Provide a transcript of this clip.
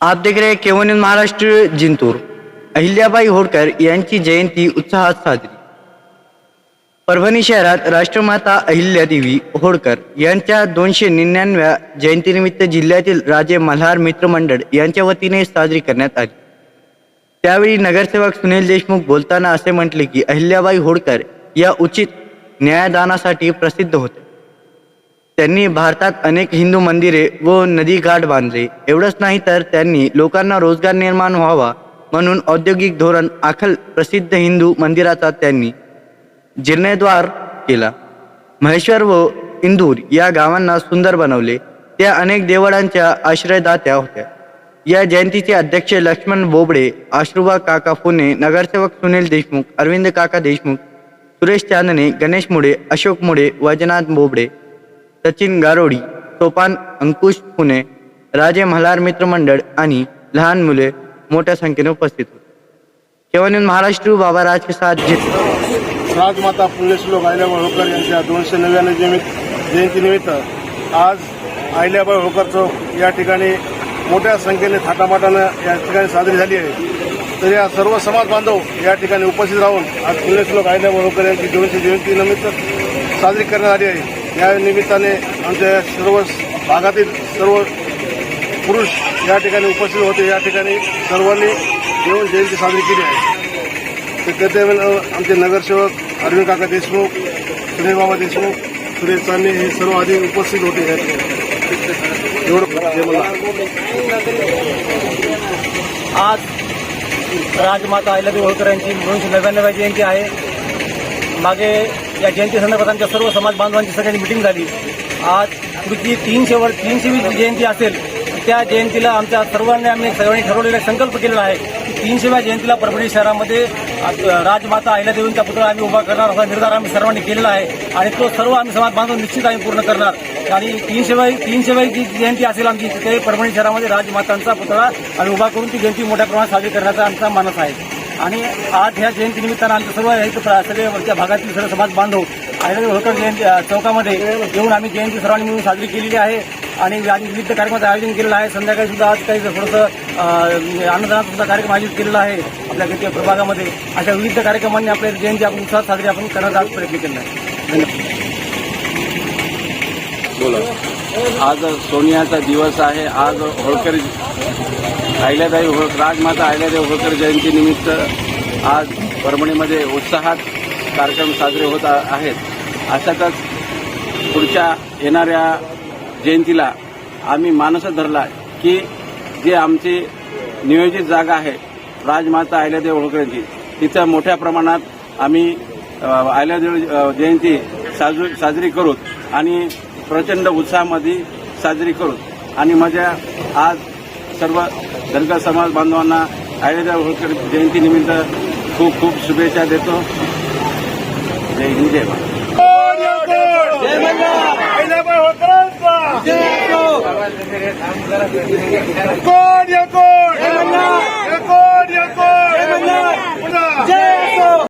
आप देख रहे केवन इन महाराष्ट्र जिंतूर। अहिल्याबाई होळकर यांची जयंती उत्साहात साजरी। परभणी शहरात राष्ट्रमाता अहिल्यादेवी होळकर यांच्या दोनशे निन्यानव्या जयंतीनिमित्त जिल्ह्यातील राजे मल्हार मित्रमंडळ यांच्या वतीने साजरी करण्यात आली. त्यावेळी नगरसेवक सुनील देशमुख बोलताना असे म्हटले की अहिल्याबाई होळकर या उचित न्यायदानासाठी प्रसिद्ध होते. त्यांनी भारतात अनेक हिंदू मंदिरे व नदी घाट बांधले. एवढंच नाही तर त्यांनी लोकांना रोजगार निर्माण व्हावा म्हणून औद्योगिक धोरण आखल प्रसिद्ध हिंदू मंदिराचा त्यांनी जीर्णोद्धार केला. महेश्वर व इंदूर या गावांना सुंदर बनवले. त्या अनेक देवळांच्या आश्रयदात्या होत्या. या जयंतीचे अध्यक्ष लक्ष्मण बोबडे आश्रुबा काका पुणे नगरसेवक सुनील देशमुख अरविंद काका देशमुख सुरेश चांदणे गणेश मुळे अशोक मुळे वैजनाथ बोबडे सचिन गारोडी सोपान अंकुश पुणे राजे मल्हार मित्रमंडळ आणि लहान मुले मोठ्या संख्येने उपस्थित होते. केवळ महाराष्ट्र बाबा राज के साथ जित राजमाता पुण्यश्लोक अहिल्याबाई होळकर यांच्या दोनशे नव्याण्णव जयंती जयंतीनिमित्त आज अहिल्याबाई होळकर चौक या ठिकाणी मोठ्या संख्येने थाटामाटानं या ठिकाणी साजरी झाली आहे. तर या सर्व समाज बांधव या ठिकाणी उपस्थित राहून आज पुण्यश्लोक अहिल्याबाई होळकर यांची दोनशे जयंतीनिमित्त साजरी करण्यात आली आहे. या निमित्ताने आमच्या सर्व भागातील सर्व पुरुष या ठिकाणी उपस्थित होते. या ठिकाणी सर्वांनी येऊन जयंती साजरी केली आहे. तर कर्तव्यानं आमचे नगरसेवक अरविंद काका देशमुख सुनील बाबा देशमुख सुरेश चांदणे हे सर्व आधी उपस्थित होते. या ठिकाणी एवढं आज राजमाता अहिल्यादेवी होळकर यांची दोनशे नव्याण्णव जयंती आहे. मागे या जयंती संदर्भात आमच्या सर्व समाज बांधवांची सगळ्यांनी मिटिंग झाली. आज पुढची तीनशेवर तीनशेवी जयंती असेल त्या जयंतीला आमच्या सर्वांनी आम्ही सर्वांनी ठरवलेला संकल्प केलेला आहे की तीनशेव्या जयंतीला परभणी शहरामध्ये राजमाता अहिल्यादेवींचा पुतळा आम्ही उभा करणार असा निर्धार आम्ही सर्वांनी केलेला आहे. आणि तो सर्व आम्ही समाज बांधून निश्चित आम्ही पूर्ण करणार. आणि तीनशेवाई तीनशेवाई जी जयंती असेल आमची तिथे परभणी शहरामध्ये राजमातांचा पुतळा आणि उभा करून ती जयंती मोठ्या प्रमाणात साजरी करण्याचा आमचा मानस आहे. आणि आज ह्या जयंती निमित्तानं सर्व इथं सगळे वरच्या भागातील सर्व समाज बांधव अहिल्यादेवी होळकर जयंती चौकामध्ये येऊन आम्ही जयंती सर्वांनी मिळून साजरी केलेली आहे. आणि विविध कार्यक्रमाचं आयोजन केलेलं आहे. संध्याकाळी सुद्धा आज काही थोडंसं अन्नदानाचा सुद्धा कार्यक्रम आयोजित केलेला आहे आपल्या गणपती प्रभागामध्ये. अशा विविध कार्यक्रमांनी आपल्या जयंती आपण उत्साहात साजरी आपण करण्याचा आज प्रयत्न केला आहे. धन्यवाद. आज सोनियाचा दिवस आहे. आज होळकर अहिल्याताई होळ राजमाता अहिल्याताई होळकर जयंतीनिमित्त आज परभणीमध्ये उत्साहात कार्यक्रम साजरे होत आहेत. अशातच पुढच्या येणाऱ्या जयंतीला आम्ही मानस धरला की जे आमची नियोजित जागा आहे राजमाता अहिल्यादेव होळकरांची तिथं मोठ्या प्रमाणात आम्ही अहिल्यादेव जयंती साजरी साजरी करू आणि प्रचंड उत्साहामध्ये साजरी करू आणि माझ्या आज सर्व धनगर समाज बांधवांना अहिल्यादेवी होळकर जयंतीनिमित्त खूप खूप शुभेच्छा देतो. जय हिंद जय होळकरांचा